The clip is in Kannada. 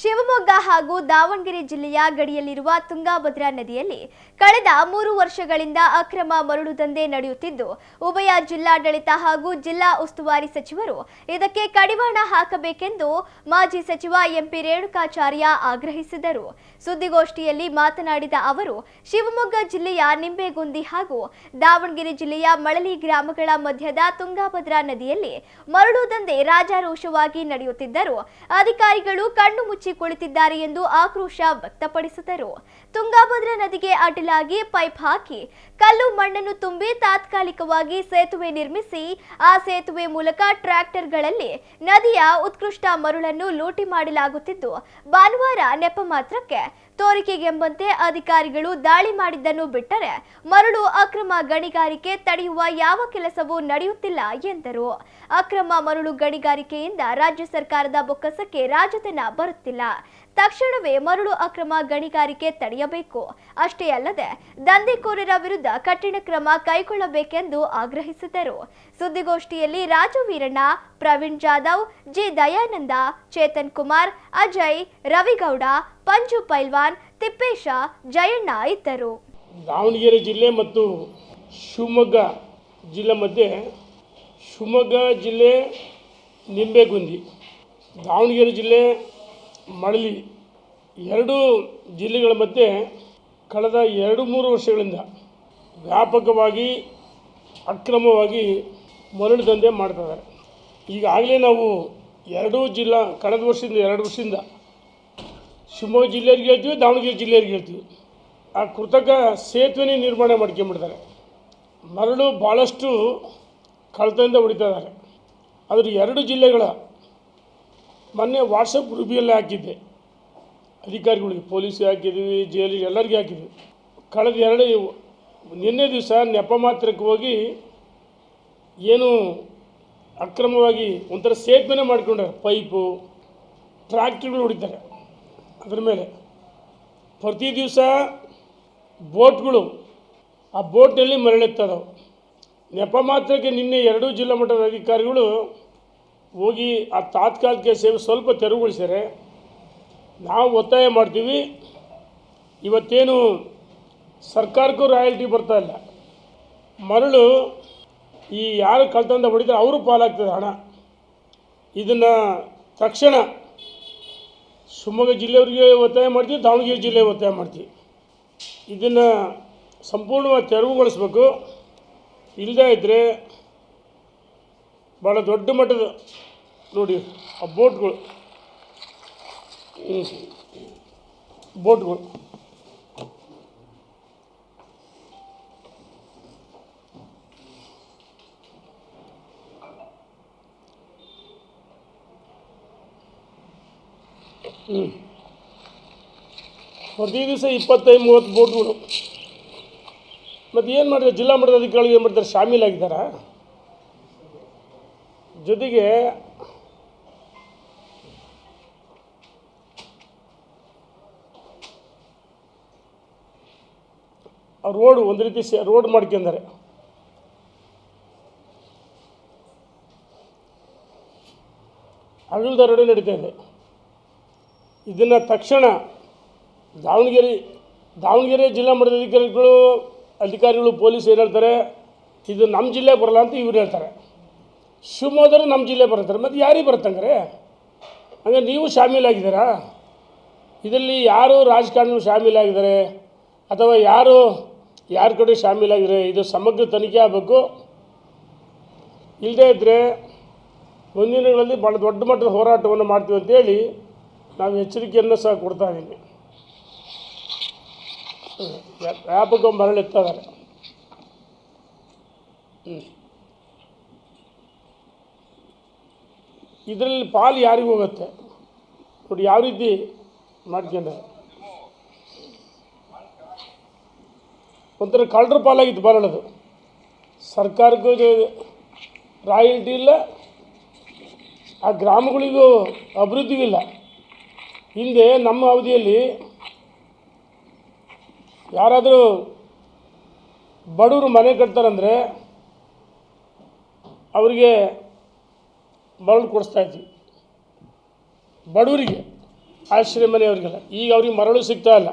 ಶಿವಮೊಗ್ಗ ಹಾಗೂ ದಾವಣಗೆರೆ ಜಿಲ್ಲೆಯ ಗಡಿಯಲ್ಲಿರುವ ತುಂಗಾಭದ್ರಾ ನದಿಯಲ್ಲಿ ಕಳೆದ ಮೂರು ವರ್ಷಗಳಿಂದ ಅಕ್ರಮ ಮರಳು ದಂಧೆ ನಡೆಯುತ್ತಿದ್ದು, ಉಭಯ ಜಿಲ್ಲಾಡಳಿತ ಹಾಗೂ ಜಿಲ್ಲಾ ಉಸ್ತುವಾರಿ ಸಚಿವರು ಇದಕ್ಕೆ ಕಡಿವಾಣ ಹಾಕಬೇಕೆಂದು ಮಾಜಿ ಸಚಿವ ಎಂಪಿ ರೇಣುಕಾಚಾರ್ಯ ಆಗ್ರಹಿಸಿದರು. ಸುದ್ದಿಗೋಷ್ಠಿಯಲ್ಲಿ ಮಾತನಾಡಿದ ಅವರು, ಶಿವಮೊಗ್ಗ ಜಿಲ್ಲೆಯ ನಿಂಬೆಗುಂದಿ ಹಾಗೂ ದಾವಣಗೆರೆ ಜಿಲ್ಲೆಯ ಮಳಲಿ ಗ್ರಾಮಗಳ ಮಧ್ಯದ ತುಂಗಾಭದ್ರಾ ನದಿಯಲ್ಲಿ ಮರಳು ದಂಧೆ ರಾಜಾರೋಷವಾಗಿ ನಡೆಯುತ್ತಿದ್ದರು, ಅಧಿಕಾರಿಗಳು ಕಣ್ಣು ಮುಚ್ಚಿ ಕುಳಿತಿದ್ದಾರೆ ಎಂದು ಆಕ್ರೋಶ ವ್ಯಕ್ತಪಡಿಸಿದರು. ತುಂಗಾಭದ್ರಾ ನದಿಗೆ ಅಡ್ಡಲಾಗಿ ಪೈಪ್ ಹಾಕಿ ಕಲ್ಲು ಮಣ್ಣನ್ನು ತುಂಬಿ ತಾತ್ಕಾಲಿಕವಾಗಿ ಸೇತುವೆ ನಿರ್ಮಿಸಿ, ಆ ಸೇತುವೆ ಮೂಲಕ ಟ್ರ್ಯಾಕ್ಟರ್ಗಳಲ್ಲಿ ನದಿಯ ಉತ್ಕೃಷ್ಟ ಮರುಳನ್ನು ಲೂಟಿ ಮಾಡಲಾಗುತ್ತಿದ್ದು, ಭಾನುವಾರ ನೆಪ ಮಾತ್ರಕ್ಕೆ ತೋರಿಕೆಗೆಂಬಂತೆ ಅಧಿಕಾರಿಗಳು ದಾಳಿ ಮಾಡಿದ್ದನ್ನು ಬಿಟ್ಟರೆ ಮರಳು ಅಕ್ರಮ ಗಣಿಗಾರಿಕೆ ತಡೆಯುವ ಯಾವ ಕೆಲಸವೂ ನಡೆಯುತ್ತಿಲ್ಲ ಎಂದರು. ಅಕ್ರಮ ಮರಳು ಗಣಿಗಾರಿಕೆಯಿಂದ ರಾಜ್ಯ ಸರ್ಕಾರದ ಬೊಕ್ಕಸಕ್ಕೆ ರಾಜತನ ಬರುತ್ತಿಲ್ಲ. ತಕ್ಷಣವೇ ಮರಳು ಅಕ್ರಮ ಗಣಿಗಾರಿಕೆ ತಡೆಯಬೇಕು. ಅಷ್ಟೇ ಅಲ್ಲದೆ, ದಂಧೆಕೋರರ ವಿರುದ್ಧ ಕಠಿಣ ಕ್ರಮ ಕೈಗೊಳ್ಳಬೇಕೆಂದು ಆಗ್ರಹಿಸಿದರು. ಸುದ್ದಿಗೋಷ್ಠಿಯಲ್ಲಿ ರಾಜು ವೀರಣ್ಣ, ಪ್ರವೀಣ್ ಜಾಧವ್, ಜಿ. ದಯಾನಂದ, ಚೇತನ್ ಕುಮಾರ್, ಅಜಯ್, ರವಿಗೌಡ ಪಂಜು ಪೈಲ್ವಾನ್, ತಿಪ್ಪೇಶ, ಜಯಣ್ಣ ಇದ್ದರು. ದಾವಣಗೆರೆ ಜಿಲ್ಲೆ ಮತ್ತು ಶಿವಮೊಗ್ಗ ಜಿಲ್ಲೆ ಮಧ್ಯೆ ಶಿವಮೊಗ್ಗ ಜಿಲ್ಲೆ ನಿಂಬೆಗುಂದಿ, ದಾವಣಗೆರೆ ಜಿಲ್ಲೆ ಮಳಲಿ ಎರಡೂ ಜಿಲ್ಲೆಗಳ ಮಧ್ಯೆ ಕಳೆದ ಎರಡು ಮೂರು ವರ್ಷಗಳಿಂದ ವ್ಯಾಪಕವಾಗಿ ಅಕ್ರಮವಾಗಿ ಮರಳು ದಂಧೆ ಮಾಡ್ತಿದ್ದಾರೆ ಈಗಾಗಲೇ ನಾವು ಎರಡೂ ಜಿಲ್ಲಾ, ಕಳೆದ ವರ್ಷದಿಂದ ಎರಡು ವರ್ಷದಿಂದ ಶಿವಮೊಗ್ಗ ಜಿಲ್ಲೆಯವ್ರಿಗೆ ಹೇಳ್ತೀವಿ, ದಾವಣಗೆರೆ ಜಿಲ್ಲೆಯವ್ರಿಗೆ ಹೇಳ್ತೀವಿ. ಆ ಕೃತಕ ಸೇತುವೆನೇ ನಿರ್ಮಾಣ ಮಾಡ್ಕೊಂಬಿಡ್ತಾರೆ ಮರಳು ಭಾಳಷ್ಟು ಕಳತದಿಂದ ಹೊಡಿತಾ ಇದ್ದಾರೆ. ಅದ್ರ ಎರಡು ಜಿಲ್ಲೆಗಳ ಮೊನ್ನೆ ವಾಟ್ಸಪ್ ಗ್ರೂಪಿಗೆಲ್ಲ ಹಾಕಿದ್ದೆ. ಅಧಿಕಾರಿಗಳಿಗೆ ಪೊಲೀಸಿಗೆ ಹಾಕಿದ್ವಿ ಜೈಲಿಗೆ ಎಲ್ಲರಿಗೆ ಹಾಕಿದ್ವಿ ಕಳೆದ ಎರಡು ನಿನ್ನೆ ದಿವಸ ನೆಪ ಮಾತ್ರಕ್ಕೆ ಹೋಗಿ ಏನು ಅಕ್ರಮವಾಗಿ ಒಂಥರ ಸೇತುವೆನೇ ಮಾಡ್ಕೊಂಡಾರೆ. ಪೈಪು, ಟ್ರ್ಯಾಕ್ಟ್ರಿಗಳು ಹೊಡಿತಾರೆ. ಅದ್ರ ಮೇಲೆ ಪ್ರತಿ ದಿವಸ ಬೋಟ್ಗಳು ಆ ಬೋಟ್ನಲ್ಲಿ ಮರಳೆತ್ತದವು ನೆಪ ಮಾತ್ರಕ್ಕೆ ನಿನ್ನೆ ಎರಡೂ ಜಿಲ್ಲಾ ಮಟ್ಟದ ಅಧಿಕಾರಿಗಳು ಹೋಗಿ ಆ ತಾತ್ಕಾಲಿಕ ಸೇವೆ ಸ್ವಲ್ಪ ತೆರವುಗೊಳಿಸ್ಯಾರೆ ನಾವು ಒತ್ತಾಯ ಮಾಡ್ತೀವಿ. ಇವತ್ತೇನು ಸರ್ಕಾರಕ್ಕೂ ರಾಯಲ್ಟಿ ಬರ್ತಾ ಇಲ್ಲ. ಮರಳು ಈ ಯಾರು ಕಳ್ತಂದ ಹೊಡಿತಾರೆ ಅವರು ಪಾಲಾಗ್ತದೆ ಹಣ. ಇದನ್ನು ತಕ್ಷಣ ಶಿವಮೊಗ್ಗ ಜಿಲ್ಲೆಯವರಿಗೆ ಒತ್ತಾಯ ಮಾಡ್ತೀವಿ, ದಾವಣಗೆರೆ ಜಿಲ್ಲೆ ಒತ್ತಾಯ ಮಾಡ್ತೀವಿ. ಇದನ್ನು ಸಂಪೂರ್ಣವಾಗಿ ತೆರವುಗೊಳಿಸ್ಬೇಕು. ಇಲ್ಲದೇ ಇದ್ದರೆ ಭಾಳ ದೊಡ್ಡ ಮಟ್ಟದ ನೋಡಿ, ಆ ಬೋಟ್ಗಳು. ಬೋಟ್ಗಳು. ಹ್ಞೂ ಪ್ರತಿ ದಿವಸ ಇಪ್ಪತ್ತೈದು, ಮೂವತ್ತು ಬೋಟ್ಗಳು ಮತ್ತು ಏನು ಮಾಡಿದ್ರೆ ಜಿಲ್ಲಾ ಮಟ್ಟದ ಅಧಿಕಾರಿಗಳು ಏನು ಮಾಡ್ತಾರೆ? ಶಾಮೀಲಾಗಿದ್ದಾರೆ ಜೊತೆಗೆ ರೋಡ್ ಒಂದು ರೀತಿ ರೋಡ್ ಮಾಡ್ಕೊಂಡಾರೆ. ಅಗಲದ ರೋಡೇ ನಡೀತಾ ಇದೆ. ಇದನ್ನು ತಕ್ಷಣ ದಾವಣಗೆರೆ ದಾವಣಗೆರೆ ಜಿಲ್ಲಾ ಮಟ್ಟದ ಅಧಿಕಾರಿಗಳು ಅಧಿಕಾರಿಗಳು ಪೊಲೀಸ್ ಏನು ಹೇಳ್ತಾರೆ, ಇದು ನಮ್ಮ ಜಿಲ್ಲೆ ಬರಲ್ಲ ಅಂತ ಇವ್ರು ಹೇಳ್ತಾರೆ. ಶಿವಮೊಗ್ಗರು ನಮ್ಮ ಜಿಲ್ಲೆ ಬರ್ತಾರೆ ಮತ್ತು ಯಾರಿಗೆ ಬರ್ತಂಗ್ರೆ ಹಂಗೆ ನೀವು ಶಾಮೀಲಾಗಿದ್ದೀರಾ? ಇದರಲ್ಲಿ ಯಾರು ರಾಜಕಾರಣಿಗಳು ಶಾಮೀಲಾಗಿದ್ದಾರೆ? ಅಥವಾ ಯಾರು, ಯಾರ ಕಡೆ ಶಾಮೀಲಾಗಿದ್ದಾರೆ? ಇದು ಸಮಗ್ರ ತನಿಖೆ ಆಗಬೇಕು. ಇಲ್ಲದೇ ಇದ್ದರೆ ಮುಂದಿನಗಳಲ್ಲಿ ದಿನಗಳಲ್ಲಿ ಭಾಳ ದೊಡ್ಡ ಮಟ್ಟದ ಹೋರಾಟವನ್ನು ಮಾಡ್ತೀವಿ ಅಂತೇಳಿ ನಾವು ಎಚ್ಚರಿಕೆಯನ್ನು ಸಹ ಕೊಡ್ತಾ ಇದ್ದೀವಿ. ವ್ಯಾ- ವ್ಯಾಪಕ ಮರಳೆತ್ತಿದ್ದಾರೆ ಇದರಲ್ಲಿ ಪಾಲು ಯಾರಿಗೂ ಹೋಗುತ್ತೆ? ನೋಡಿ, ಯಾವ ರೀತಿ ಮಾಡ್ಕೊಂಡಾರೆ? ಒಂಥರ ಕಳ್ಳರ ಪಾಲಾಗಿತ್ತು ಬರಳದು ಸರ್ಕಾರಕ್ಕೂ ರಾಯಲ್ಟಿ ಇಲ್ಲ, ಆ ಗ್ರಾಮಗಳಿಗೂ ಅಭಿವೃದ್ಧಿಗೂ ಇಲ್ಲ. ಹಿಂದೆ ನಮ್ಮ ಅವಧಿಯಲ್ಲಿ ಯಾರಾದರೂ ಬಡವರು ಮನೆ ಕಟ್ತಾರಂದರೆ ಅವರಿಗೆ ಮರಳು ಕೊಡಿಸ್ತಾ ಇದ್ವಿ. ಬಡವರಿಗೆ, ಆಶ್ರಯ ಮನೆಯವರಿಗೆಲ್ಲ. ಈಗ ಅವ್ರಿಗೆ ಮರಳು ಸಿಗ್ತಾ ಇಲ್ಲ.